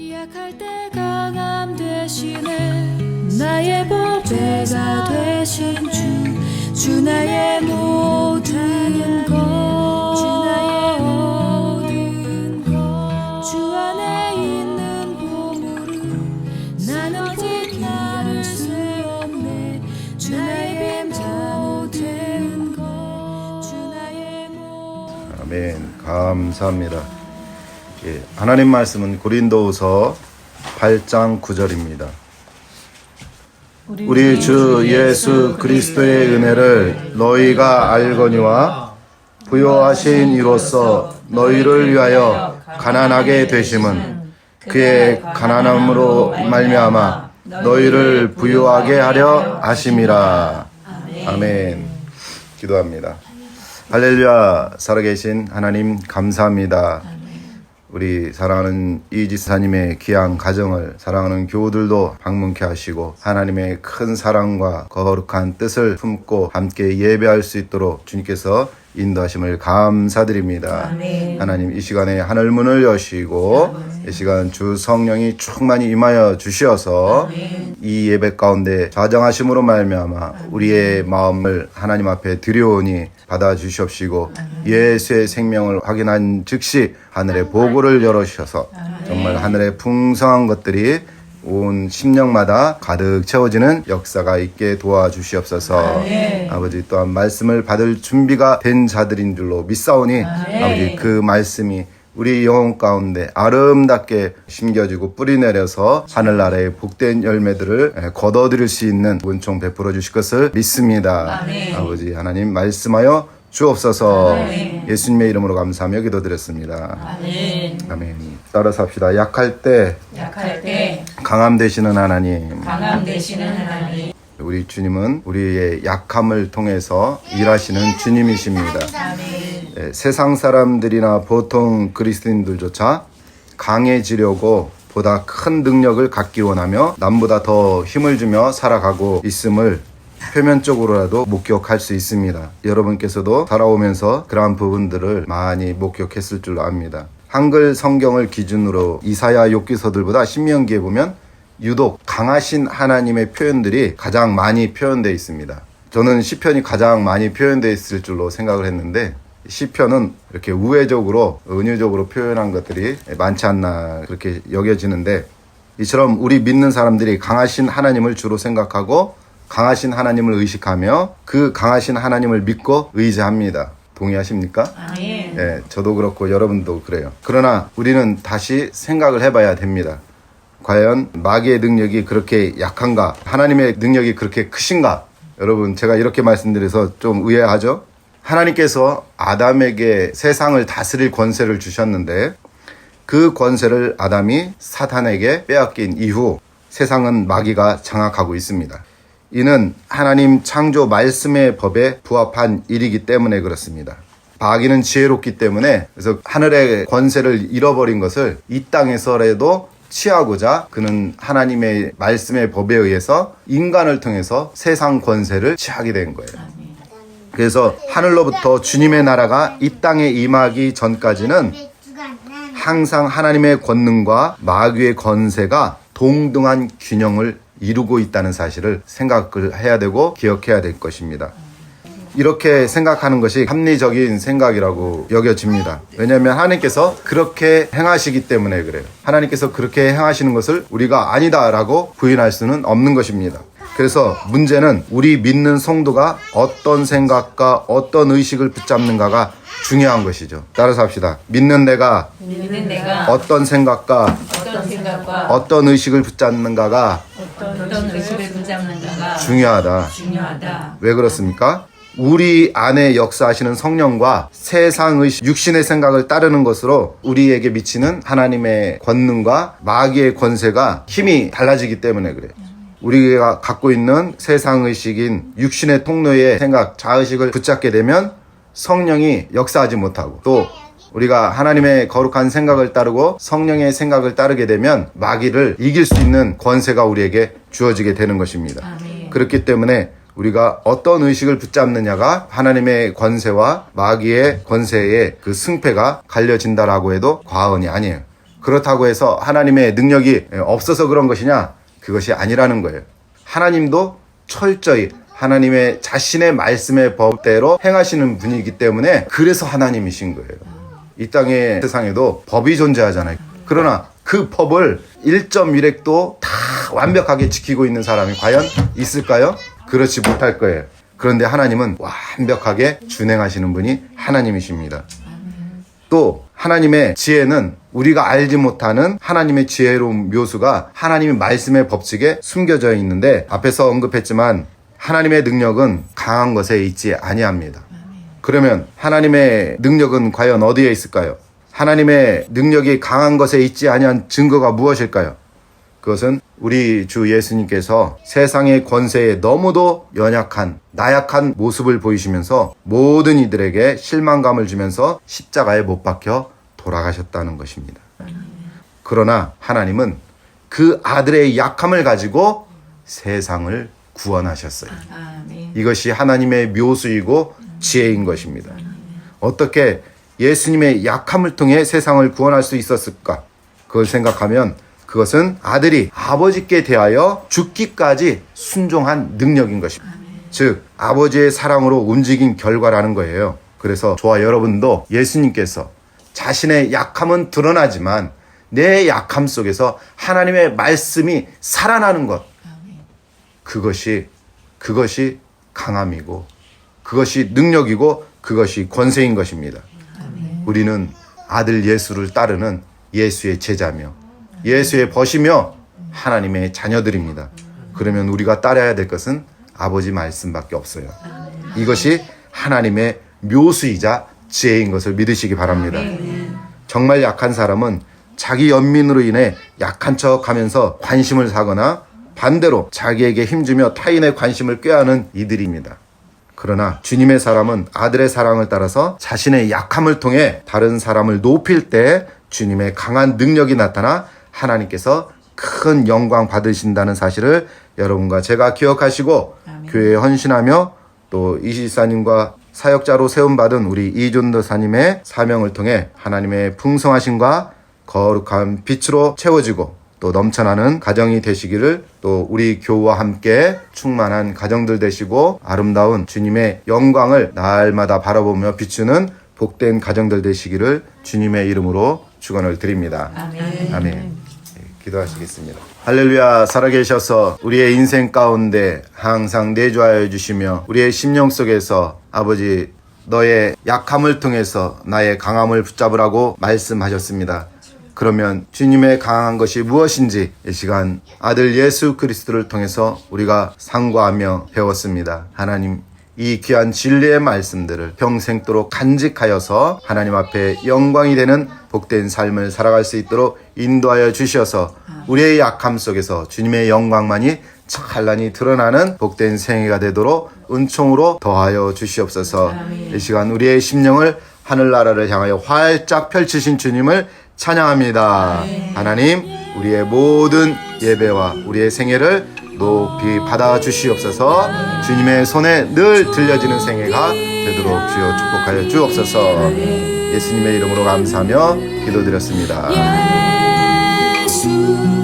약할 때 강함 대신에 나의 보배가 되신 주, 주 나의 모든 것, 주 나의 모든 것, 주 안에 있는 보물은 나는 어디 나를 수 없네, 주 나의 모든 것, 주 나의 모든 아멘. 감사합니다. 예, 하나님 말씀은 고린도후서 8장 9절입니다. 우리 주 예수 그리스도의 은혜를 너희가 알거니와 부요하신 이로써 너희를 위하여 가난하게 되심은 그의 가난함으로 말미암아 너희를 부요하게 하려 하심이라. 아멘. 기도합니다. 할렐루야 살아계신 하나님 감사합니다. 우리 사랑하는 이지사님의 귀한 가정을 사랑하는 교우들도 방문케 하시고 하나님의 큰 사랑과 거룩한 뜻을 품고 함께 예배할 수 있도록 주님께서 인도하심을 감사드립니다. 하나님 이 시간에 하늘 문을 여시고 이 시간 주 성령이 충만히 임하여 주시어서 이 예배 가운데 좌정하심으로 말미암아 우리의 마음을 하나님 앞에 드려오니 받아 주시옵시고 예수의 생명을 확인한 즉시 하늘의 보고를 열어주셔서 정말 하늘의 풍성한 것들이 온 심령마다 가득 채워지는 역사가 있게 도와주시옵소서. 아버지 또한 말씀을 받을 준비가 된 자들인 줄로 믿사오니 아버지 그 말씀이 우리 영혼 가운데 아름답게 심겨지고 뿌리 내려서 하늘나라의 복된 열매들을 에, 거둬들일 수 있는 은총 베풀어 주실 것을 믿습니다. 아버지 하나님 말씀하여 주옵소서 예수님의 이름으로 감사하며 기도드렸습니다. 아멘. 아멘. 따라서 합시다. 약할 때 약할 때 강함 되시는 하나님. 강함 되시는 하나님. 우리 주님은 우리의 약함을 통해서 일하시는 주님이십니다. 예, 세상 사람들이나 보통 그리스도인들조차 강해지려고 보다 큰 능력을 갖기 원하며 남보다 더 힘을 주며 살아가고 있음을 표면적으로라도 목격할 수 있습니다. 여러분께서도 살아오면서 그러한 부분들을 많이 목격했을 줄로 압니다. 한글 성경을 기준으로 이사야 욥기서들보다 신명기에 보면 유독 강하신 하나님의 표현들이 가장 많이 표현되어 있습니다. 저는 시편이 가장 많이 표현되어 있을 줄로 생각을 했는데 시편은 이렇게 우회적으로 은유적으로 표현한 것들이 많지 않나 그렇게 여겨지는데 이처럼 우리 믿는 사람들이 강하신 하나님을 주로 생각하고 강하신 하나님을 의식하며 그 강하신 하나님을 믿고 의지합니다. 동의하십니까? 아멘. 예, 저도 그렇고 여러분도 그래요. 그러나 우리는 다시 생각을 해봐야 됩니다. 과연 마귀의 능력이 그렇게 약한가? 하나님의 능력이 그렇게 크신가? 여러분, 제가 이렇게 말씀드려서 좀 의아하죠? 하나님께서 아담에게 세상을 다스릴 권세를 주셨는데 그 권세를 아담이 사탄에게 빼앗긴 이후 세상은 마귀가 장악하고 있습니다. 이는 하나님 창조 말씀의 법에 부합한 일이기 때문에 그렇습니다. 마귀는 지혜롭기 때문에 그래서 하늘의 권세를 잃어버린 것을 이 땅에서라도 취하고자 그는 하나님의 말씀의 법에 의해서 인간을 통해서 세상 권세를 취하게 된 거예요. 그래서 하늘로부터 주님의 나라가 이 땅에 임하기 전까지는 항상 하나님의 권능과 마귀의 권세가 동등한 균형을 이루고 있다는 사실을 생각을 해야 되고 기억해야 될 것입니다. 이렇게 생각하는 것이 합리적인 생각이라고 여겨집니다. 왜냐하면 하나님께서 그렇게 행하시기 때문에 그래요. 하나님께서 그렇게 행하시는 것을 우리가 아니다라고 부인할 수는 없는 것입니다. 그래서 문제는 우리 믿는 성도가 어떤 생각과 어떤 의식을 붙잡는가가 중요한 것이죠. 따라서 합시다. 믿는 내가 믿는 내가 어떤 생각과 어떤 생각과 어떤 의식을 붙잡는가가 어떤 의식을 붙잡는가가 중요하다. 중요하다. 왜 그렇습니까? 우리 안에 역사하시는 성령과 세상의 육신의 생각을 따르는 것으로 우리에게 미치는 하나님의 권능과 마귀의 권세가 힘이 달라지기 때문에 그래요. 우리가 갖고 있는 세상의식인 육신의 통로의 생각, 자의식을 붙잡게 되면 성령이 역사하지 못하고 또 우리가 하나님의 거룩한 생각을 따르고 성령의 생각을 따르게 되면 마귀를 이길 수 있는 권세가 우리에게 주어지게 되는 것입니다. 아멘. 그렇기 때문에 우리가 어떤 의식을 붙잡느냐가 하나님의 권세와 마귀의 권세의 그 승패가 갈려진다라고 해도 과언이 아니에요. 그렇다고 해서 하나님의 능력이 없어서 그런 것이냐? 그것이 아니라는 거예요. 하나님도 철저히 하나님의 자신의 말씀의 법대로 행하시는 분이기 때문에 그래서 하나님이신 거예요. 이 땅의 세상에도 법이 존재하잖아요. 그러나 그 법을 1.1획도 다 완벽하게 지키고 있는 사람이 과연 있을까요? 그렇지 못할 거예요. 그런데 하나님은 완벽하게 준행하시는 분이 하나님이십니다. 또 하나님의 지혜는 우리가 알지 못하는 하나님의 지혜로운 묘수가 하나님의 말씀의 법칙에 숨겨져 있는데 앞에서 언급했지만 하나님의 능력은 강한 것에 있지 아니합니다. 그러면 하나님의 능력은 과연 어디에 있을까요? 하나님의 능력이 강한 것에 있지 아니한 증거가 무엇일까요? 그것은 우리 주 예수님께서 세상의 권세에 너무도 연약한 나약한 모습을 보이시면서 모든 이들에게 실망감을 주면서 십자가에 못 박혀 돌아가셨다는 것입니다. 그러나 하나님은 그 아들의 약함을 가지고 세상을 구원하셨어요. 아멘. 이것이 하나님의 묘수이고 지혜인 것입니다. 어떻게 예수님의 약함을 통해 세상을 구원할 수 있었을까? 그걸 생각하면 그것은 아들이 아버지께 대하여 죽기까지 순종한 능력인 것입니다. 즉, 아버지의 사랑으로 움직인 결과라는 거예요. 그래서 저와 여러분도 예수님께서 자신의 약함은 드러나지만 내 약함 속에서 하나님의 말씀이 살아나는 것. 그것이 그것이 강함이고 그것이 능력이고 그것이 권세인 것입니다. 우리는 아들 예수를 따르는 예수의 제자며 예수의 벗이며 하나님의 자녀들입니다. 그러면 우리가 따라야 될 것은 아버지 말씀밖에 없어요. 이것이 하나님의 묘수이자 지혜인 것을 믿으시기 바랍니다. 정말 약한 사람은 자기 연민으로 인해 약한 척 하면서 관심을 사거나 반대로 자기에게 힘주며 타인의 관심을 꾀하는 이들입니다. 그러나 주님의 사람은 아들의 사랑을 따라서 자신의 약함을 통해 다른 사람을 높일 때 주님의 강한 능력이 나타나 하나님께서 큰 영광 받으신다는 사실을 여러분과 제가 기억하시고 교회에 헌신하며 또 이시사님과 사역자로 세움받은 우리 이존도사님의 사명을 통해 하나님의 풍성하심과 거룩한 빛으로 채워지고 또 넘쳐나는 가정이 되시기를 또 우리 교우와 함께 충만한 가정들 되시고 아름다운 주님의 영광을 날마다 바라보며 비추는 복된 가정들 되시기를 주님의 이름으로 축원을 드립니다. 아멘. 아멘. 네, 기도하시겠습니다. 할렐루야 살아계셔서 우리의 인생 가운데 항상 내주하여 주시며 우리의 심령 속에서 아버지 너의 약함을 통해서 나의 강함을 붙잡으라고 말씀하셨습니다. 그러면 주님의 강한 것이 무엇인지 이 시간 아들 예수 그리스도를 통해서 우리가 상고하며 배웠습니다. 하나님 이 귀한 진리의 말씀들을 평생도록 간직하여서 하나님 앞에 영광이 되는 복된 삶을 살아갈 수 있도록 인도하여 주셔서 우리의 약함 속에서 주님의 영광만이 찬란히 드러나는 복된 생애가 되도록 은총으로 더하여 주시옵소서. 이 시간 우리의 심령을 하늘나라를 향하여 활짝 펼치신 주님을 찬양합니다. 하나님, 우리의 모든 예배와 우리의 생애를 높이 받아 주시옵소서. 주님의 손에 늘 들려지는 생애가 되도록 주여 축복하여 주옵소서. 예수님의 이름으로 감사하며 기도드렸습니다. 예수